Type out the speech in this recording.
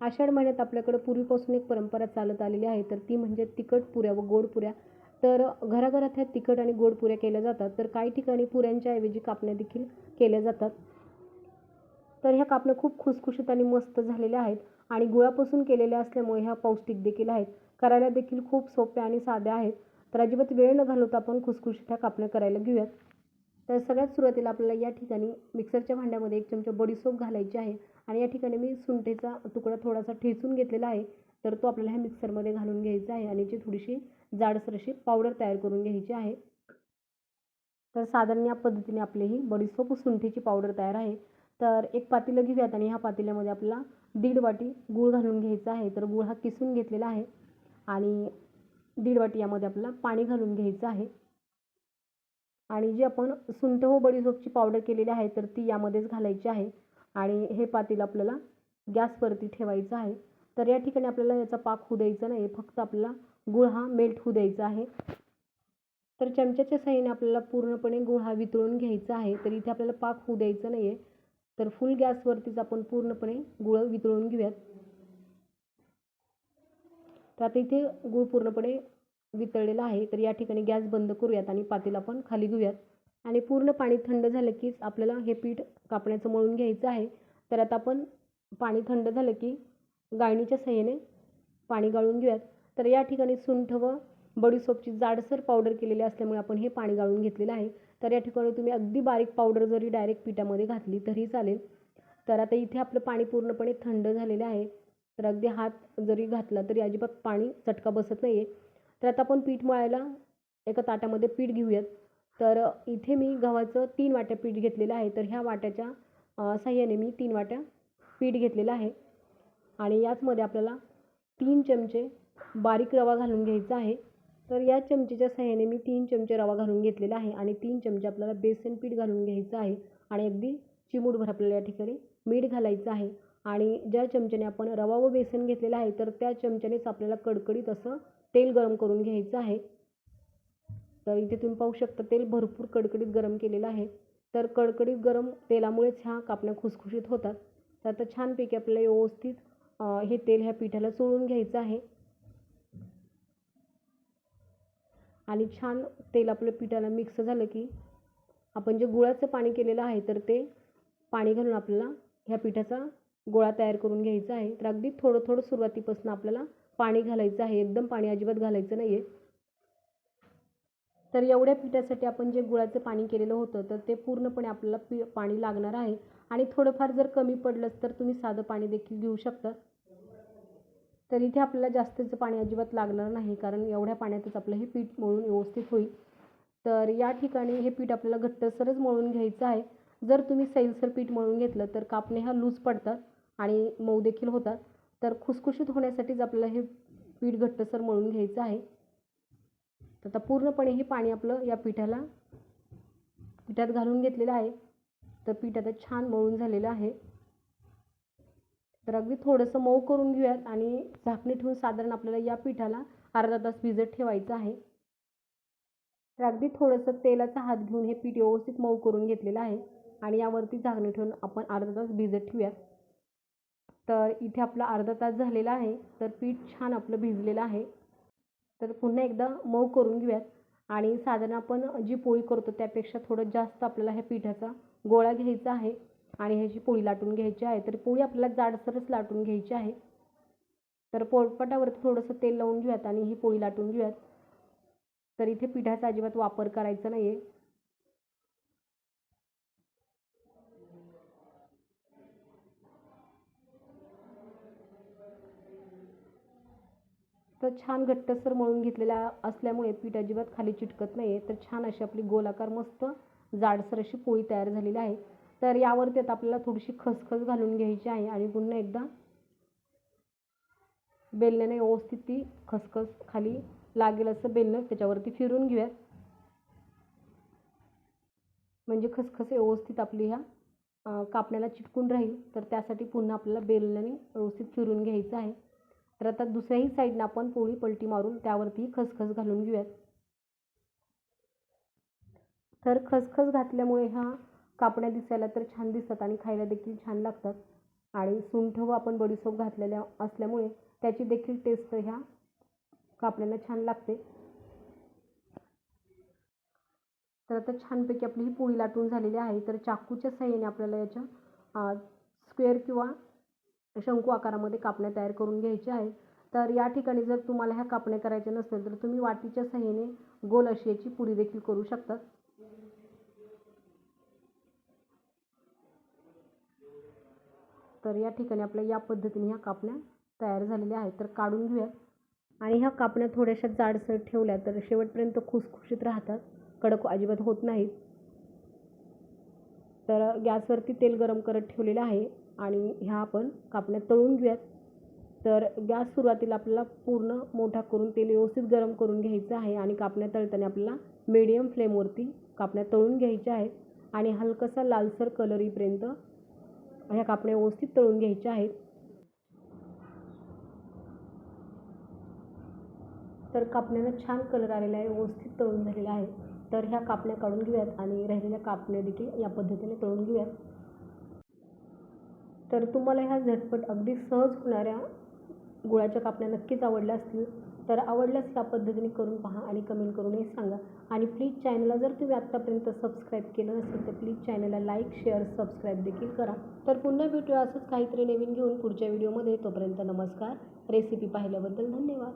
आषाढ महिन्यात आपल्याकडं पूर्वीपासून एक परंपरा चालत आलेली आहे तर ती म्हणजे तिखट पुऱ्या व गोड पुऱ्या. तर घराघरात ह्या तिखट आणि गोड पुऱ्या केल्या जातात. तर काही ठिकाणी पुऱ्यांच्या ऐवजी कापण्या देखील केल्या जातात. तर ह्या कापण्या खूप खुसखुशीत आणि मस्त झालेल्या आहेत आणि गुळापासून केलेल्या असल्यामुळे ह्या पौष्टिक देखील आहेत. करायला देखील खूप सोप्या आणि साध्या आहेत. तर अजिबात वेळ न घालवता आपण खुसखुशीत ह्या कापण्या करायला घेऊयात. तर सगळ्यात सुरुवातीला आपल्याला या ठिकाणी मिक्सरच्या भांड्यामध्ये एक चमचा बडीसोप घालायची आहे. आणि या ठिकाणी मी सुंठेचा तुकडा थोडासा ठेचून घेतलेला आहे. तर तो आपल्याला ह्या मिक्सरमध्ये घालून घ्यायचा आहे आणि याची थोडीशी जाडसर अशी पावडर तयार करून घ्यायची आहे. तर साधारण या पद्धतीने आपली ही बडीसोप सुंठीची पावडर तयार आहे. तर एक पातेलं घेऊयात आणि ह्या पातेल्यामध्ये आपल्याला दीड वाटी गूळ घालून घ्यायचा आहे. तर गूळ हा किसून घेतलेला आहे. आणि दीड वाटी यामध्ये आपल्याला पाणी घालून घ्यायचं आहे. आणि जी आपण सुंठ हो बडीसोपची पावडर केलेली आहे तर ती यामध्येच घालायची आहे. आणि हे पातील आपल्याला गॅसवरती ठेवायचं आहे. तर या ठिकाणी आपल्याला याचा पाक होऊ द्यायचा नाही फक्त आपल्याला गुळ हा मेल्ट होऊ द्यायचा आहे. तर चमच्याच्या साह्याने आपल्याला पूर्णपणे गुळ हा वितळून घ्यायचा आहे तर इथे आपल्याला पाक होऊ द्यायचा नाही आहे तर फुल गॅसवरतीच आपण पूर्णपणे गुळ वितळून घेऊयात. तर आता इथे गूळ पूर्णपणे वितळलेला आहे तर या ठिकाणी गॅस बंद करूयात आणि पातेला आपण खाली घेऊयात. आणि पूर्ण पाणी थंड झालं कीच आपल्याला हे पीठ कापण्याचं मळून घ्यायचं आहे. तर आता आपण पाणी थंड झालं की गाळणीच्या सहाय्याने पाणी गाळून घेऊयात. तर या ठिकाणी सुंठ व बडीसोपची जाडसर पावडर केलेली असल्यामुळे आपण हे पाणी गाळून घेतलेलं आहे. तर या ठिकाणी तुम्ही अगदी बारीक पावडर जरी डायरेक्ट पिठामध्ये घातली तरी चालेल. तर आता इथे आपलं पाणी पूर्णपणे थंड झालेलं आहे. तर अगदी हात जरी घातला तरी अजिबात पाणी चटका बसत नाही आहे तर आता आपण पीठ मळायला एका ताटामध्ये पीठ घेऊयात. तर इथे मी गव्हाचं तीन वाट्या पीठ घेतलेलं आहे. तर ह्या वाट्याच्या साह्याने मी तीन वाट्या पीठ घेतलेलं आहे. आणि याचमध्ये आपल्याला तीन चमचे बारीक रवा घालून घ्यायचा आहे. तर या चमचेच्या साह्याने मी तीन चमचे रवा घालून घेतलेला आहे आणि तीन चमचे आपल्याला बेसन पीठ घालून घ्यायचं आहे. आणि अगदी चिमूटभर आपल्याला या ठिकाणी मीठ घालायचं आहे. आणि ज्या चमच्याने आपण रवा व बेसन घेतलेलं आहे तर त्या चमच्यानेच आपल्याला कडकडीत असं तेल गरम करून घ्यायचं आहे. तर इथे तुम्ही पाहू शकता तेल भरपूर कडकडीत गरम केलेलं आहे. तर कडकडीत गरम तेलामुळेच ह्या कापण्या खुसखुशीत होतात. तर आता छानपैकी आपल्याला व्यवस्थित हे तेल ह्या पिठाला चोळून घ्यायचं आहे. आणि छान तेल आपलं पिठाला मिक्स झालं की आपण जे गुळाचं पाणी केलेलं आहे तर ते पाणी घालून आपल्याला ह्या पिठाचा गोळा तयार करून घ्यायचा आहे. तर अगदी थोडं थोडं सुरुवातीपासून आपल्याला पाणी घालायचं आहे. एकदम पाणी अजिबात घालायचं नाही आहे तर एवढ्या पिठासाठी आपण जे गुळाचं पाणी केलेलं होतं तर ते पूर्णपणे आपल्याला पी पाणी लागणार आहे. आणि थोडंफार जर कमी पडलंच तर तुम्ही साधं पाणी देखील घेऊ शकता. तर इथे आपल्याला जास्तीचं पाणी अजिबात लागणार नाही कारण एवढ्या पाण्यातच आपलं हे पीठ मळून व्यवस्थित होईल. तर या ठिकाणी हे पीठ आपल्याला घट्टसरच मळून घ्यायचं आहे. जर तुम्ही सैलसर पीठ मळून घेतलं तर कापणे हा लूज पडतात. आणि मऊ देखील होतात. तर खुसखुशीत होण्यासाठीच आपल्याला हे पीठ घट्टसर मळून घ्यायचं आहे तर आता पूर्णपणे हे पाणी आपलं या पिठाला पिठात घालून घेतलेलं आहे. तर पीठ आता छान मळून झालेलं आहे. तर अगदी थोडंसं मऊ करून घेऊयात आणि झाकणी ठेवून साधारण आपल्याला या पिठाला अर्धा तास भिजत ठेवायचं आहे. तर अगदी थोडंसं तेलाचा हात घेऊन हे पीठ व्यवस्थित मऊ करून घेतलेलं आहे. आणि यावरती झाकणी ठेवून आपण अर्धा तास भिजत ठेवूयात. तर इथे आपला अर्धा तास झालेला आहे तर पीठ छान आपलं भिजलेलं आहे. तर पुन्हा एकदा मऊ करून घेऊयात. आणि साधारण आपण जी पोळी करतो त्यापेक्षा थोडं जास्त आपल्याला ह्या पिठाचा गोळा घ्यायचा आहे. आणि ह्याची पोळी लाटून घ्यायची आहे. तर पोळी आपल्याला जाडसरच लाटून घ्यायची आहे. तर पोळपाटावरती थोडंसं तेल लावून घेऊयात आणि ही पोळी लाटून घेऊयात. तर इथे पिठाचा अजिबात वापर करायचा नाही आहे तर छान घट्टसर मळून घेतलेला असल्यामुळे पीठ अजिबात खाली चिटकत नाही आहे तर छान अशी आपली गोलाकार मस्त जाडसर अशी पोळी तयार झालेली आहे. तर यावरती आता आपल्याला थोडीशी खसखस घालून घ्यायची आहे आणि पुन्हा एकदा बेलण्याने व्यवस्थित ती खसखस खाली लागेल असं बेलणं त्याच्यावरती फिरून घेऊयात. म्हणजे खसखस व्यवस्थित आपली ह्या कापण्याला चिटकून राहील. तर त्यासाठी पुन्हा आपल्याला बेलण्याने व्यवस्थित फिरून घ्यायचं आहे. तर आता दुसऱ्याही साईडनं आपण पोळी पलटी मारून त्यावरती खसखस घालून घेऊयात. तर खसखस घातल्यामुळे ह्या कापण्या दिसायला तर छान दिसतात आणि खायला देखील छान लागतात. आणि सुंठ व आपण बडीसोप घातलेल्या असल्यामुळे त्याची देखील टेस्ट ह्या कापण्यांना छान लागते. तर आता छानपैकी आपली ही पोळी लाटून झालेली आहे. तर चाकूच्या साह्याने आपल्याला याच्या स्क्वेअर किंवा शंकू आकारामध्ये कापण्या तयार करून घ्यायच्या आहे तर या ठिकाणी जर तुम्हाला ह्या कापण्या करायच्या नसेल तर तुम्ही वाटीच्या साह्याने गोल अशी याची पुरी देखील करू शकतात तर या ठिकाणी आपल्या या पद्धतीने ह्या कापण्या तयार झालेल्या आहेत. तर काढून घेऊयात आणि ह्या कापण्या थोड्याशा जाडसर ठेवल्या तर शेवटपर्यंत खुसखुशीत राहतात. कडक अजिबात होत नाहीत. तर गॅसवरती तेल गरम करत ठेवलेलं आहे. आणि ह्या आपण कापण्या तळून घेऊयात. तर गॅस सुरुवातीला आपल्याला पूर्ण मोठा करून तेल व्यवस्थित गरम करून घ्यायचं आहे आणि कापण्या तळताना आपल्याला मीडियम फ्लेमवरती कापण्या तळून घ्यायच्या आहेत. आणि हलकासा लालसर कलर येईपर्यंत ह्या कापण्या व्यवस्थित तळून घ्यायच्या आहेत. तर कापण्यानं छान कलर आलेला आहे व्यवस्थित तळून झालेला आहे. तर ह्या कापण्या काढून घेऊयात आणि राहिलेल्या कापण्या देखील या पद्धतीने तळून घेऊयात. तर तुम्हाला ह्या झटपट अगदी सहज होणाऱ्या गुळाच्या कापण्या नक्कीच आवडल्या असतील. तर आवडल्यास या पद्धतीने करून पहा आणि कमेंट करूनही सांगा. आणि प्लीज चॅनलला जर तुम्ही आत्तापर्यंत सबस्क्राईब केलं नसेल तर प्लीज चॅनलला लाईक शेअर सबस्क्राईब देखील करा. तर पुन्हा भेटूया असंच काहीतरी नवीन घेऊन पुढच्या व्हिडिओमध्ये तोपर्यंत नमस्कार. रेसिपी पाहिल्याबद्दल धन्यवाद.